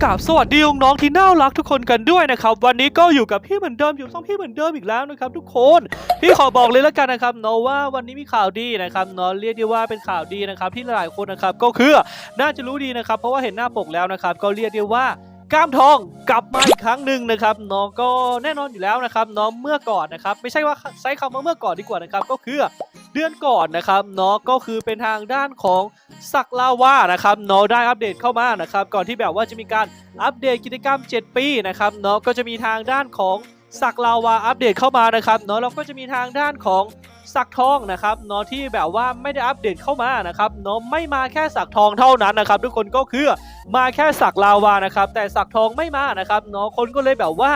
กราบสวัสดีน้องๆที่น่ารักทุกคนกันด้วยนะครับวันนี้ก็อยู่กับพี่เหมือนเดิมอยู่ช่องพี่เหมือนเดิมอีกแล้วนะครับทุกคนพี่ขอบอกเลยแล้วกันนะครับเนาะว่าวันนี้มีข่าวดีนะครับเนาะเรียกได้ว่าเป็นข่าวดีนะครับที่หลายคนนะครับก็คือน่าจะรู้ดีนะครับเพราะว่าเห็นหน้าปกแล้วนะครับก็เรียกได้ว่ากล้ามทองกลับมาอีกครั้งหนึ่งนะครับเนาะก็แน่นอนอยู่แล้วนะครับเนาะเมื่อก่อนนะครับไม่ใช่ว่าใช้คำว่าเมื่อก่อนดีกว่านะครับก็คือ เดือนก่อนนะครับเนาะก็คือเป็นทางด้านของสักลาวานะครับเนาะได้อัปเดตเข้ามานะครับก่อนที่แบบว่าจะมีการอัปเดตกิจกรรม 7 ปีนะครับเนาะก็จะมีทางด้านของสักลาวาอัปเดตเข้ามานะครับเนาะแล้วก็จะมีทางด้านของสักทองนะครับเนาะที่แบบว่าไม่ได้อัปเดตเข้ามานะครับเนาะไม่มาแค่สักทองเท่านั้นนะครับ ทุกคนก็คือมาแค่สักลาวานะครับ แต่สักทองไม่มานะครับเนาะคนก็เลยแบบว่า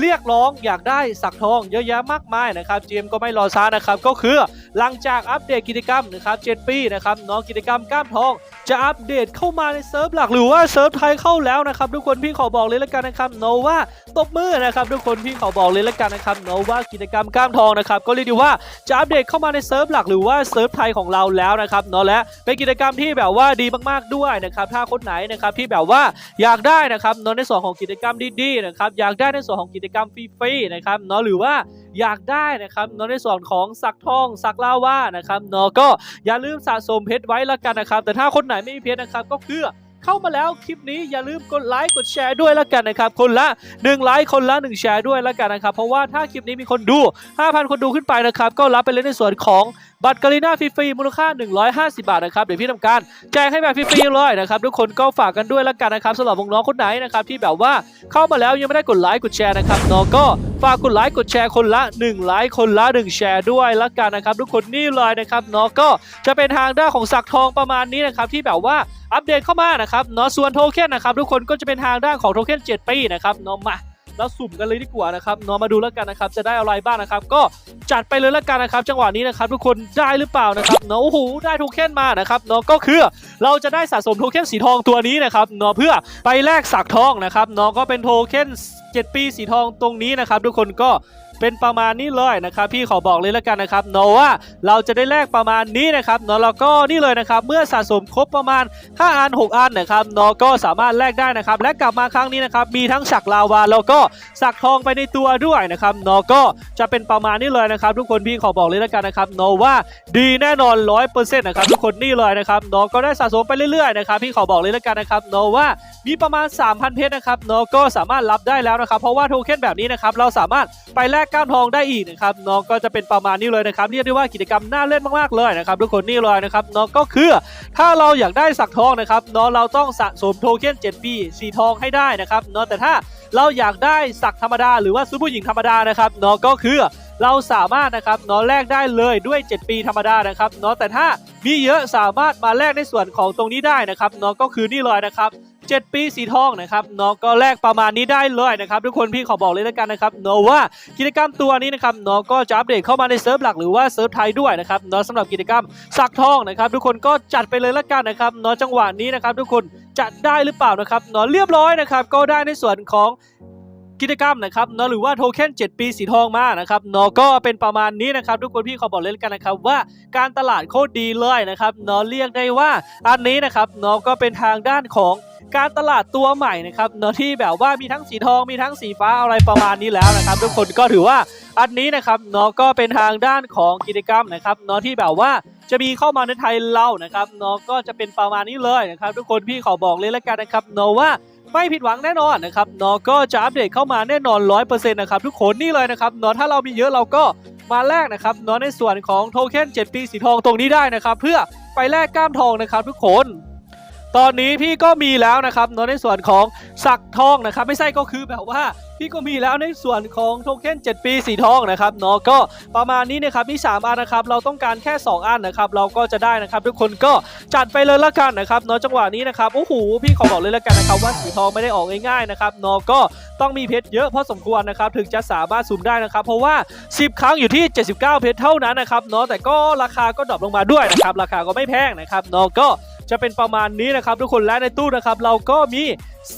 เรียกร้องอยากได้สักทองเยอะแยะมากมายนะครับเจมก็ไม่รอช้านะครับ ก็คือ หลังจากอัปเดตกิจกรรมนะครับ7ปีนะครับเนาะกิจกรรมกล้ามทองจะอัปเดตเข้ามาในเซิร์ฟหลักหรือว่าเซิร์ฟไทยเข้าแล้วนะครับทุกคนพี่ขอบอกเลยล้วกันนะครับโนว่าตบมือนะครับทุกคนพี่ขอบอกเลยล้วกันนะครับโนว่ากิจกรรมกล้ามทองนะครับก็เรียกได้ว่าจะอัปเดตเข้ามาในเซิร์ฟหลักหรือว่าเซิร์ฟไทยของเราแล้วนะครับเนาะและเป็นกิจกรรมที่แบบว่าดีมากๆด้วยนะครับถ้าคนไหนนะครับที่แบบว่าอยากได้นะครับเนาะในส่วนของกิจกรรมดีๆนะครับอยากได้ในส่วนของกิจกรรมฟรีๆนะครับเนาะหรือว่าอยากได้นะครับเนาะในส่วนของสักทองสักลาว่านะครับเนาะก็อย่าลืมสะสมเพชรไว้ละกันนะครับ แต่ถ้าคนไหนไม่มีเพชรนะครับก็คือเข้ามาแล้วคลิปนี้อย่าลืมกดไลค์กดแชร์ด้วยละกันนะครับคนละ1ไลค์คนละ1แชร์ด้วยละกันนะครับเพราะว่าถ้าคลิปนี้มีคนดู 5,000 คนดูขึ้นไปนะครับก็รับไปเลยในส่วนของ บัตรกาลิน่าฟรีๆมูลค่า 150 บาทนะครับเดี๋ยวพี่ทำการแจกให้แบบฟรีๆเลยนะครับทุกคนก็ฝากกันด้วยละกันนะครับสำหรับน้องคนไหนนะครับที่แบบว่าเข้ามาแล้วยังไม่ได้กดไลค์กดแชร์นะครับน้องก็ฝากกดไลค์กดแชร์คนละ1ไลค์คนละ 1 แชร์ด้วยละกันนะครับทุกคนนี่เลยนะครับน้องก็จะเป็นทางด้านของสักทองประมาณนี้นะครับที่แบบว่าอัปเดตเข้ามานะครับเนาะส่วนโทเค็นนะครับทุกคนก็จะเป็นทางด้านของโทเค็น7ปีนะครับเนาะมา แล้วสุ่มกันเลยดีกว่านะครับเนาะมาดูแล้วกันนะครับจะได้อะไรบ้างนะครับก็จัดไปเลยแล้วกันนะครับ จังหวะนี้นะครับทุกคนได้หรือเปล่านะครับเนาะโอ้โหได้โทเค็นมานะครับเนาะก็คือเราจะได้สะสมโทเค็นสีทองตัวนี้นะครับเนาะเพื่อไปแลกสักทองนะครับเนาะก็เป็นโทเค็น7ปีสีทองตรงนี้นะครับทุกคนก็ เป็นประมาณนี้เลยนะครับพี่ขอบอกเลยแล้วกันนะครับเนาะว่าเราจะได้แลกประมาณนี้นะครับเนาะแล้วก็นี่เลยนะครับเมื่อสะสมครบประมาณ 5 อัน 6 อันนะครับเนาะก็สามารถแลกได้นะครับและกลับมาครั้งนี้นะครับมีทั้งสักลาวาแล้วก็สักทองไปในตัวด้วยนะครับเนาะก็จะเป็นประมาณนี้เลยนะครับทุกคนพี่ขอบอกเลยแล้วกันนะครับเนาะว่าดีแน่นอน 100%นะครับทุกคนนี่เลยนะครับเนาะก็ได้สะสมไปเรื่อยๆนะครับพี่ขอบอกเลยแล้วกันนะครับเนาะว่ามีประมาณ 3,000 เพชรนะครับเนาะก็สามารถรับได้แล้วนะครับเพราะว่าโทเค็นแบบนี้นะครับเราสามารถไปแลกก้ามทองได้อีกนะครับเนาะก็จะเป็นประมาณนี้เลยนะครับเรียกได้ว่ากิจกรรมน่าเล่นมากๆเลยนะครับทุกคนนี่เลยนะครับเนาะก็คือถ้าเราอยากได้สักทองนะครับเนาะเราต้องสะสมโทเค็น7ปีสีทองให้ได้นะครับเนาะแต่ถ้าเราอยากได้สักธรรมดา หรือว่าซื้อผู้หญิงธรรมดานะครับเนาะก็คือเราสามารถนะครับเนาะแลกได้เลยด้วย 7 ปีธรรมดานะครับเนาะแต่ถ้ามีเยอะสามารถมาแลกในส่วนของตรงนี้ได้นะครับเนาะก็คือนี่เลยนะครับ 7 ปีสีทองนะครับเนาะก็แลกประมาณนี้ได้เลยนะครับทุกคนพี่ขอบอกเลยแล้วกันนะครับเนาะว่ากิจกรรมตัวนี้นะครับเนาะก็จะอัปเดตเข้ามาในเซิร์ฟหลักหรือว่าเซิร์ฟไทยด้วยนะครับเนาะสำหรับกิจกรรมสักทองนะครับทุกคนก็จัดไปเลยแล้วกันนะครับเนาะจังหวะนี้นะครับทุกคนจัดได้หรือเปล่านะครับเนาะเรียบร้อยนะครับก็ได้ในส่วนของกิจกรรมนะครับเนาะหรือว่าโทเค็น7 ปีสีทองมานะครับเนาะก็เป็นประมาณนี้นะครับ ทุกคนพี่ขอบอกเลยล้วกันนะครับว่าการตลาดโคตรดีเลยนะครับเนาะเรียกได้ว่าอันนี้นะครับเนาะก็เป็นทางด้านของ การตลาดตัวใหม่นะครับเนาะที่แบบว่ามีทั้งสีทองมีทั้งสีฟ้าอะไรประมาณนี้แล้วนะครับ ทุกคนก็ถือว่าอันนี้นะครับเนาะก็เป็นทางด้านของกิจกรรมนะครับเนาะที่แบบว่าจะมีเข้ามาในไทยเรานะครับเนาะก็จะเป็นประมาณนี้เลยนะครับ ทุกคนพี่ขอบอกเลยแล้วกันนะครับเนาะว่าไม่ผิดหวังแน่นอนนะครับเนาะก็จะอัปเดตเข้ามาแน่นอน 100%นะครับทุกคนนี่เลยนะครับเนาะถ้าเรามีเยอะเราก็มาแลกนะครับเนาะในส่วนของโทเค็น7 ปีสีทองตรงนี้ได้นะครับ เพื่อไปแลกก้ามทองนะครับทุกคน ตอนนี้พี่ก็มีแล้วนะครับเนาะในส่วนของสักทองนะครับ ไม่ใช่ก็คือแบบว่าพี่ก็มีแล้วในส่วนของโทเค็น7 ปีสีทองนะครับเนาะก็ประมาณนี้นะครับมี 3 อันนะครับเราต้องการแค่ 2 อันนะครับเราก็จะได้นะครับ ทุกคนก็จัดไปเลยละกันนะครับเนาะจังหวะนี้นะครับโอ้โหพี่ขอบอกเลยละกันนะครับว่าสีทองไม่ได้ออกง่ายๆนะครับเนาะก็ต้องมีเพชรเยอะพอสมควรนะครับถึงจะสามารถสุ่มได้นะครับ เพราะว่า 10 ครั้งอยู่ที่ 79 เพชรเท่านั้นนะครับเนาะแต่ก็ราคาก็ดรอปลงมาด้วยนะครับราคาก็ไม่แพงนะครับเนาะก็ จะเป็นประมาณนี้นะครับทุกคนและในตู้นะครับเราก็มี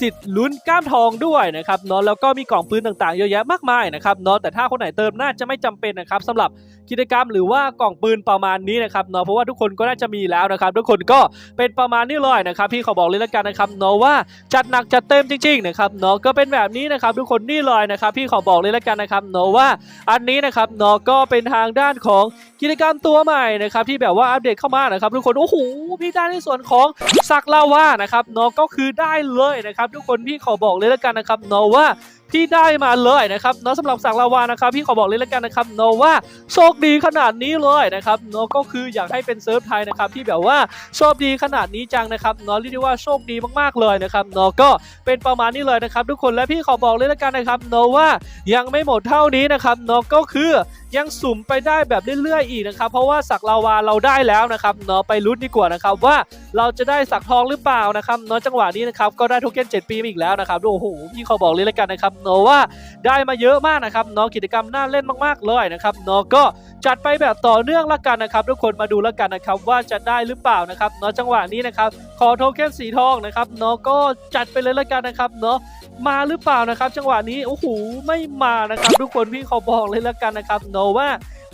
สิทธิ์ลุ้นก้ามทองด้วยนะครับเนาะแล้วก็มีกล่องปืนต่างๆเยอะแยะมากมายนะครับเนาะแต่ถ้าคนไหนเติมน่าจะไม่จำเป็นนะครับสำหรับ กิจกรรมหรือว่ากล่องปืนประมาณนี้นะครับเนาะเพราะว่าทุกคนก็น่าจะมีแล้วนะครับ ทุกคนก็เป็นประมาณนี้เลยนะครับพี่ขอบอกเลยละกันนะครับเนาะว่าจัดหนักจัดเต็มจริงๆนะครับเนาะก็เป็นแบบนี้นะครับ ทุกคนนี่เลยนะครับพี่ขอบอกเลยละกันนะครับเนาะว่าอันนี้นะครับเนาะก็เป็นทางด้านของกิจกรรมตัวใหม่นะครับที่แบบว่าอัปเดตเข้ามานะครับ ทุกคนโอ้โหพี่ได้ในส่วนของสักลาวานะครับเนาะก็คือได้เลยนะครับ ทุกคนพี่ขอบอกเลยแล้วกันนะครับเนาะว่า ที่ได้มาเลยนะครับเนาะสำหรับสังลาวานะครับพี่ขอบอกเลยแล้วกันนะครับเนาะว่าโชคดีขนาดนี้เลยนะครับเนาะก็คืออยากให้เป็นเซิร์ฟไทยนะครับที่แบบว่าโชคดีขนาดนี้จังนะครับเนาะเรียกได้ว่าโชคดีมากๆเลยนะครับเนาะก็เป็นประมาณนี้เลยนะครับ ทุกคนและพี่ขอบอกเลยแล้วกันนะครับเนาะว่ายังไม่หมดเท่านี้นะครับเนาะก็คือ ยังสุ่มไปได้แบบเรื่อยๆอีกนะครับ เพราะว่าสักลาวาเราได้แล้วนะครับเนาะไปลุ้นดีกว่านะครับว่าเราจะได้สักทองหรือเปล่านะครับเนาะจังหวะนี้นะครับก็ได้โทเค็น7ปีอีกแล้วนะครับโอ้โหพี่เขาบอกเลยแล้วกันนะครับเนาะว่าได้มาเยอะมากนะครับเนาะกิจกรรมน่าเล่นมากๆเลยนะครับเนาะก็จัดไปแบบต่อเนื่องละกันนะครับทุกคนมาดูละกันนะครับว่าจะได้หรือเปล่านะครับเนาะจังหวะนี้นะครับขอโทเค็นสีทองนะครับเนาะก็จัดไปเลยละกันนะครับเนาะมาหรือเปล่านะครับ จังหวะนี้โอ้โหไม่มานะครับ ทุกคนพี่เขาบอกเลยแล้วกันนะครับเนาะว่า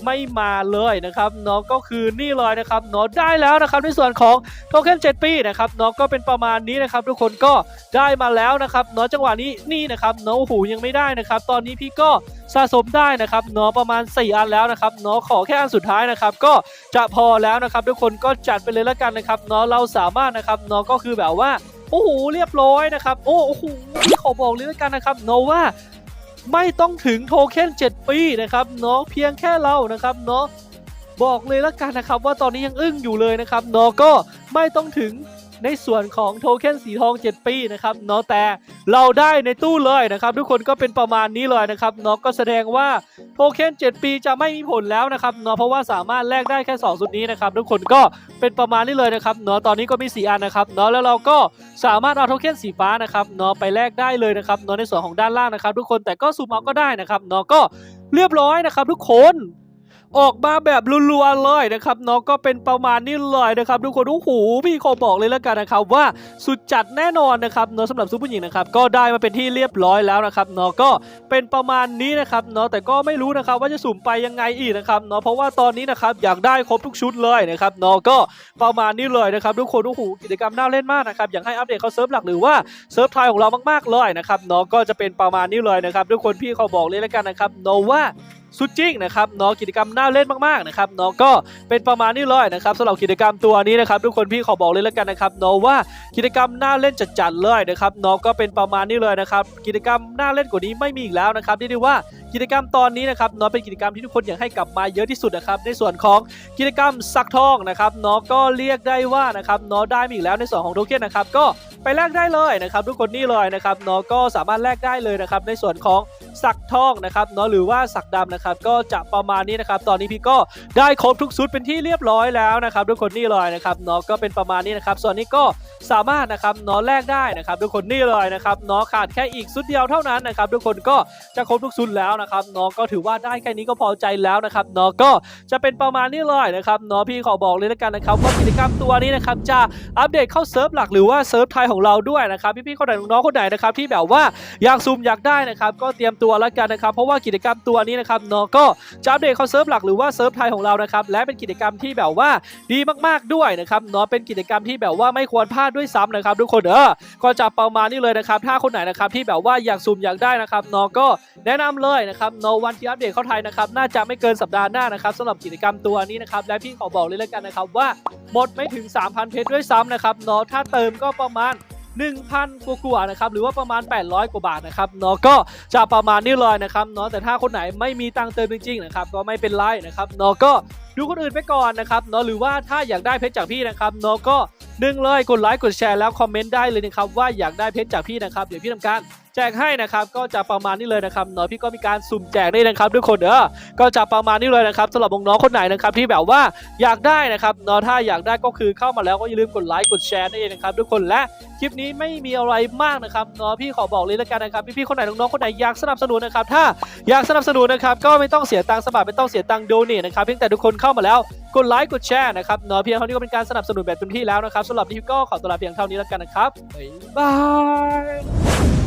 ไม่มาเลยนะครับเนาะก็คือนี่เลยนะครับเนาะได้แล้วนะครับในส่วนของโทเค็น7ปีนะครับเนาะก็เป็นประมาณนี้นะครับ ทุกคนก็ได้มาแล้วนะครับเนาะจังหวะนี้นี่นะครับนาะโอ้โหยังไม่ได้นะครับ ตอนนี้พี่ก็สะสมได้นะครับเนาะประมาณ 4 อันแล้วนะครับเนาะขอแค่อันสุดท้ายนะครับ ก็จะพอแล้วนะครับ ทุกคนก็จัดไปเลยแล้วกันนะครับเนาะเราสามารถนะครับเนาะก็คือแบบว่าโอ้โหเรียบร้อยนะครับ โอ้โหขอบอกเลยแล้วกันนะครับโนว่า ไม่ต้องถึงโทเค็น7 ปีนะครับเนาะเพียงแค่เรานะครับเนาะบอกเลยแล้วกันนะครับว่าตอนนี้ยังอึ้งอยู่เลยนะครับเนาะก็ไม่ต้องถึง ในส่วนของโทเค็นสีทอง 7 ปีนะครับเนาะแต่เราได้ในตู้เลยนะครับ ทุกคนก็เป็นประมาณนี้เลยนะครับเนาะก็แสดงว่าโทเค็น7 ปีจะไม่มีผลแล้วนะครับเนาะเพราะว่าสามารถแลกได้แค่สองสุดนี้นะครับ ทุกคนก็เป็นประมาณนี้เลยนะครับเนาะตอนนี้ก็มี 4 อันนะครับเนาะแล้วเราก็สามารถเอาโทเค็นสีฟ้านะครับเนาะไปแลกได้เลยนะครับเนาะในส่วนของด้านล่างนะครับ ทุกคนแต่ก็ซูมเอาก็ได้นะครับเนาะก็เรียบร้อยนะครับ ทุกคน ออกมาแบบรัวๆเลยนะครับเนาะก็เป็นประมาณนี้เลยนะครับทุกคนโอ้โหพี่ขอบอกเลยแล้วกันนะครับว่าสุดจัดแน่นอนนะครับเนาะสำหรับซุปเปอร์หญิงนะครับก็ได้มาเป็นที่เรียบร้อยแล้วนะครับเนาะก็เป็นประมาณนี้นะครับเนาะแต่ก็ไม่รู้นะครับว่าจะสุ่มไปยังไงอีกนะครับเนาะเพราะว่าตอนนี้นะครับอยากได้ครบทุกชุดเลยนะครับเนาะก็ประมาณนี้เลยนะครับทุกคนโอ้โหกิจกรรมน่าเล่นมากนะครับอยากให้อัปเดตเขาเซิร์ฟหลักหรือว่าเซิร์ฟไทยของเรามากๆเลยนะครับเนาะก็จะเป็นประมาณนี้เลยนะครับทุกคนพี่เขาบอกเลยแล้วกันนะครับเนาะว่าสุดจริงนะครับเนาะกิจกรรมน่าเล่นมากๆนะครับเนาะก็เป็นประมาณนี้เลยนะครับสำหรับกิจกรรมตัวนี้นะครับทุกคนพี่ขอบอกเลยแล้วกันนะครับเนาะว่ากิจกรรมน่าเล่นจัดๆเลยนะครับเนาะก็เป็นประมาณนี้เลยนะครับกิจกรรมน่าเล่นกว่านี้ไม่มีอีกแล้วนะครับเรียกได้ว่ากิจกรรมตอนนี้นะครับเนาะเป็นกิจกรรมที่ทุกคนอยากให้กลับมาเยอะที่สุดนะครับในส่วนของกิจกรรมสักทองนะครับเนาะก็เรียกได้ว่านะครับเนาะได้มาอีกแล้วในส่วนของโทเค็นนะครับก็ไปแลกได้เลยนะครับทุกคนนี่เลยนะครับเนาะก็สามารถแลกได้เลยนะครับในส่วนของสักทองนะครับเนาะหรือว่าสักดำนะครับก็จะประมาณนี้นะครับตอนนี้พี่ก็ได้ครบทุกชุดเป็นที่เรียบร้อยแล้วนะครับทุกคนนี่เลยนะครับเนาะก็เป็นประมาณนี้นะครับส่วนนี้ก็สามารถนะครับเนาะแลกได้นะครับทุกคนนี่เลยนะครับเนาะขาดแค่อีกชุดเดียวเท่านั้นนะครับทุกคนก็จะครบทุกชุดแล้วนะครับเนาะก็ถือว่าได้แค่นี้ก็พอใจแล้วนะครับเนาะก็จะเป็นประมาณนี้เลยนะครับเนาะพี่ขอบอกเลยแล้วกันนะครับว่ากิจกรรมตัวนี้นะครับจะอัปเดตเข้าเซิร์ฟหลักหรือว่าเซิร์ฟไทยของเราด้วยนะครับพี่ๆคนไหนน้องๆคนไหนนะครับที่แบบว่าอยากซูมอยากได้นะครับก็เตรียมตัวแล้วกันนะครับเพราะว่ากิจกรรมตัวนี้นะครับเนาะก็จะอัปเดตเข้าเซิร์ฟหลักหรือว่าเซิร์ฟไทยของเรานะครับและเป็นกิจกรรมที่แบบว่าดีมากๆด้วยนะครับเนาะเป็นกิจกรรมที่แบบว่าไม่ควรพลาดด้วยซ้ำนะครับทุกคนเออก็จะประมาณนี้เลยนะครับถ้าคนไหนนะครับที่แบบว่าอยากซูมอยากได้นะครับเนาะก็แนะนำเลยนะครับเนาะวันที่อัปเดตเข้าไทยนะครับน่าจะไม่เกินสัปดาห์หน้านะครับสำหรับกิจกรรมตัวนี้นะครับและพี่ขอบอกเลยแล้วกันนะครับว่าหมดไม่ถึง 3,000 เพชรด้วยซ้ำนะครับเนาะถ้าเติมก็ประมาณ 1,000กว่าๆนะครับหรือว่าประมาณ 800 กว่าบาทนะครับเนาะก็จะประมาณนี้เลยนะครับเนาะแต่ถ้าคนไหนไม่มีตังเติมจริงๆนะครับก็ไม่เป็นไรนะครับเนาะก็ ดูคนอื่นไปก่อนนะครับเนาะหรือว่าถ้าอยากได้เพชรจากพี่นะครับเนาะก็หนึ่งเลยกดไลค์กดแชร์แล้วคอมเมนต์ได้เลยนะครับว่าอยากได้เพชรจากพี่นะครับเดี๋ยวพี่ทำการแจกให้นะครับก็จะประมาณนี้เลยนะครับเนาะพี่ก็มีการสุ่มแจกได้นะครับทุกคนเด้อก็จะประมาณนี้เลยนะครับสำหรับน้องคนไหนนะครับที่แบบว่าอยากได้นะครับเนาะถ้าอยากได้ก็คือเข้ามาแล้วก็อย่าลืมกดไลค์กดแชร์นั่นเองนะครับทุกคนและคลิปนี้ไม่มีอะไรมากนะครับเนาะพี่ขอบอกเลยแล้วกันนะครับพี่ๆคนไหนน้องๆคนไหนอยากสนับสนุนนะครับถ้าอยากสนับสนุนนะครับก็ไม่ต้องเสียตังค์สมัครไม่ต้องเสียตังค์โดเนทนะครับเพียงแต่ทุกคนเข้าเข้ามาแล้ว กดไลค์กดแชร์นะครับเนาะเพียงเท่านี้ก็เป็นการสนับสนุนแบบเต็มที่แล้วนะครับสำหรับนี้ก็ขอตัวลาเพียงเท่านี้แล้วกันนะครับบ๊ายบาย